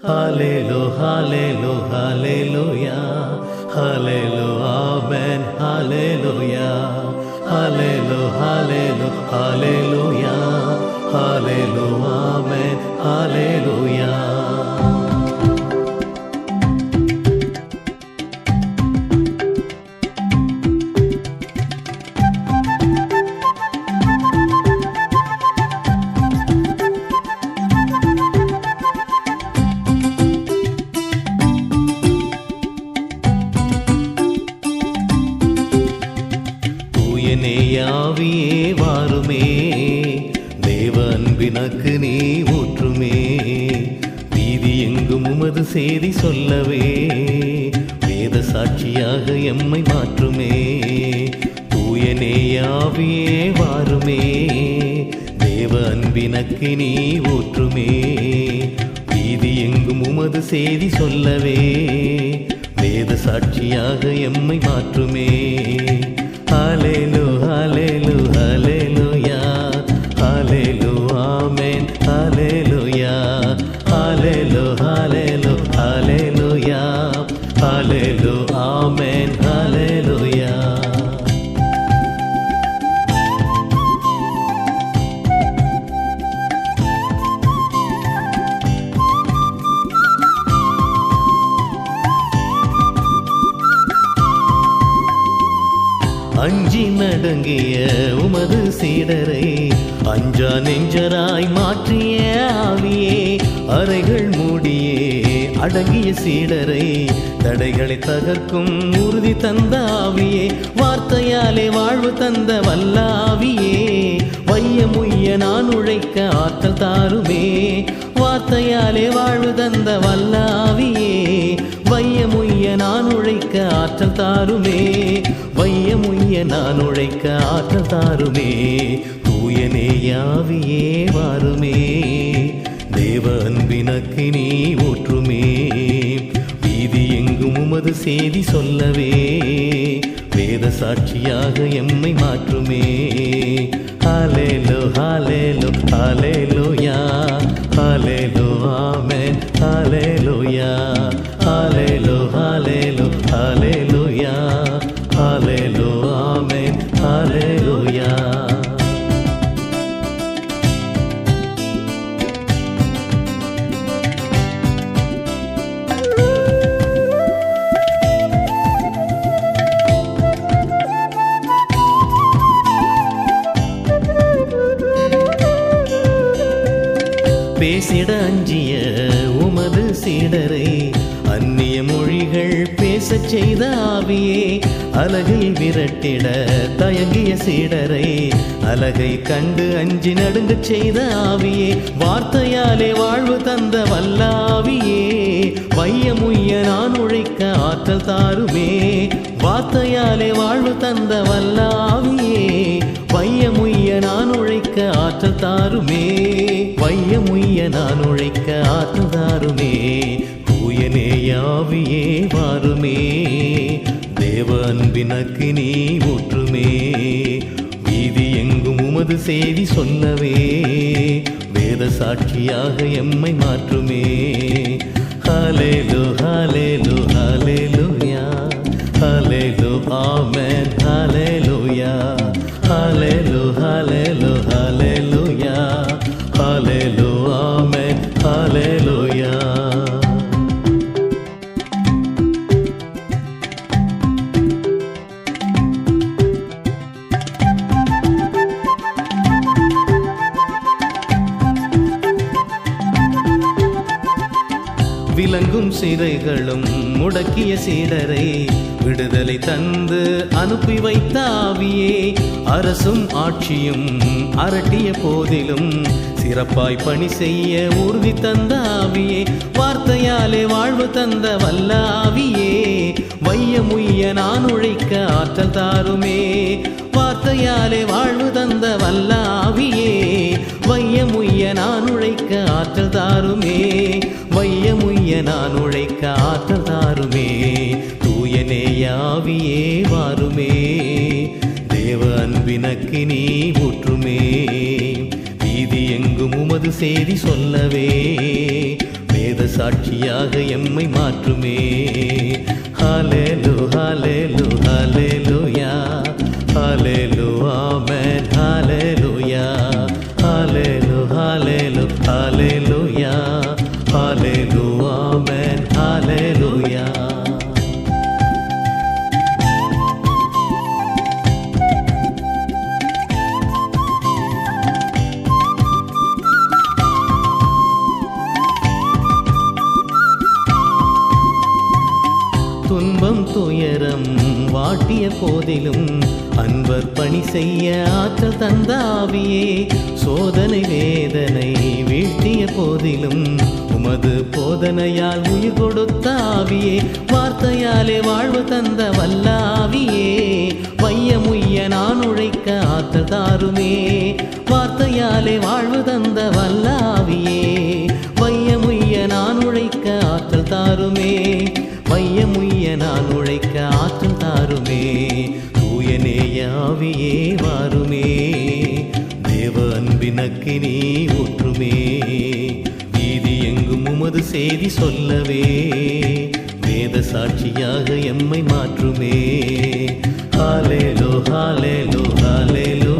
Hallelujah, hallelujah, hallelujah, hallelujah, amen, hallelujah, hallelujah, hallelujah, hallelujah, Hallelu. தூயனேயாவியே வாருமே. தேவ அன்பினக்கு நீ ஊற்றுமே. வீதி எங்கும் உமது செய்தி சொல்லவே. வேத சாட்சியாக எம்மை மாற்றுமே. தூயனேயாவியே வாருமே. தேவ அன்பினக்கு நீ ஊற்றுமே. வீதி எங்கும் உமது செய்தி சொல்லவே. வேத சாட்சியாக எம்மை மாற்றுமே. ஆலேலு హలేలు హలేలుయా హలేలు ఆమెన్ హలేలుయా హలేలు హలేలు హలేలుయా హలేలు ఆమెన్ அடங்கிய உமது சீடரை அஞ்சா நெஞ்சராய் மாற்றிய ஆவியே அறைகள் மூடியே அடங்கிய சீடரை தடைகளை தகர்க்கும் உறுதி தந்த ஆவியே வார்த்தையாலே வாழ்வு தந்த வல்லாவியே வைய முய்ய நான் உழைக்க ஆற்றல் தாருமே வார்த்தையாலே வாழ்வு தந்த வல்லாவியே. வைய முய்ய நான் உழைக்க ஆற்றல் தாருமே. வைய முய்ய நான் உழைக்க ஆற்றல் தாருமே. தூயனே யாவியே வாருமே. தேவ அன்பினக்கு நீ ஊற்றுமே. வீதி எங்கும் உமது செய்தி சொல்லவே. வேத சாட்சியாக எம்மை மாற்றுமே. ஹாலேலோ ஹாலேலோ ஹாலேலோ யா ஆமென் ஹalleluya பேசிட அஞ்சிய உமது சீடரை அந்நிய மொழிகள் பேசச் செய்த ஆவியே அலகை விரட்டிட தயங்கிய சீடரை அலகை கண்டு அஞ்சி நடுங்கச் செய்த ஆவியே வார்த்தையாலே வாழ்வு தந்த வல்லாவியே வையமுய்ய நான் உழைக்க ஆற்றல் தாருமே வார்த்தையாலே வாழ்வு தந்த வல்லா ஆற்றல் தாருமே வைய முய்ய நான் உழைக்க ஆற்றுதாருமே தூயனே யாவியே வாருமே. தேவ அன்பினக்கு நீ ஊற்றுமே. வீதி எங்கும் உமது செய்தி சொல்லவே வேத சாட்சியாக எம்மை மாற்றுமே. விளங்கும் சிறைகளும் முடக்கிய சீடரை விடுதலை தந்து அனுப்பி வைத்த ஆவியே அரசும் ஆட்சியும் அரட்டிய போதிலும் சிறப்பாய் பணி செய்ய உறுதி தந்த ஆவியே வார்த்தையாலே வாழ்வு தந்த வல்ல ஆவியே வைய முய்ய நான் உழைக்க ஆற்றல் தாருமே வார்த்தையாலே வாழ்வு தந்த வல்ல ஆவியே வையமுய்ய நான் உழைக்க ஆற்றல் தாருமே. வையமுய்ய நான் உழைக்க ஆற்றல் தாருமே. தூயனே யாவியே வாருமே. தேவ அன்பினக்கு நீ ஊற்றுமே. வீதி எங்கும் உமது செய்தி சொல்லவே. வேத சாட்சியாக எம்மை மாற்றுமே. ஹalelu ஹalelu ஹalleluya ஹalelu ஆமென் ஹalleluya. துயரம் வாட்டிய போதிலும் அன்பர் பணி செய்ய ஆற்றல் தந்த ஆவியே சோதனை வேதனை வீழ்த்திய போதிலும் உமது போதனையால் உயிர் கொடுத்த ஆவியே வார்த்தையாலே வாழ்வு தந்த வல்ல ஆவியே வையமுய்ய நான் உழைக்க ஆற்றல் தாருமே. வார்த்தையாலே வாழ்வு தந்த வல்ல ஆவியே வையமுய்ய நான் உழைக்க ஆற்றல் தாருமே. மையமுய்ய நான் உழைக்க ஆற்றும் தாருமே. தூயநேய ஆவியே வாருமே. தேவ அன்பினக்கு நீ ஊற்றுமே. வீதி எங்கும் உமது செய்தி சொல்லவே. வேத சாட்சியாக எம்மை மாற்றுமே. ஹாலேலோ ஹாலேலோ ஹாலேலோ.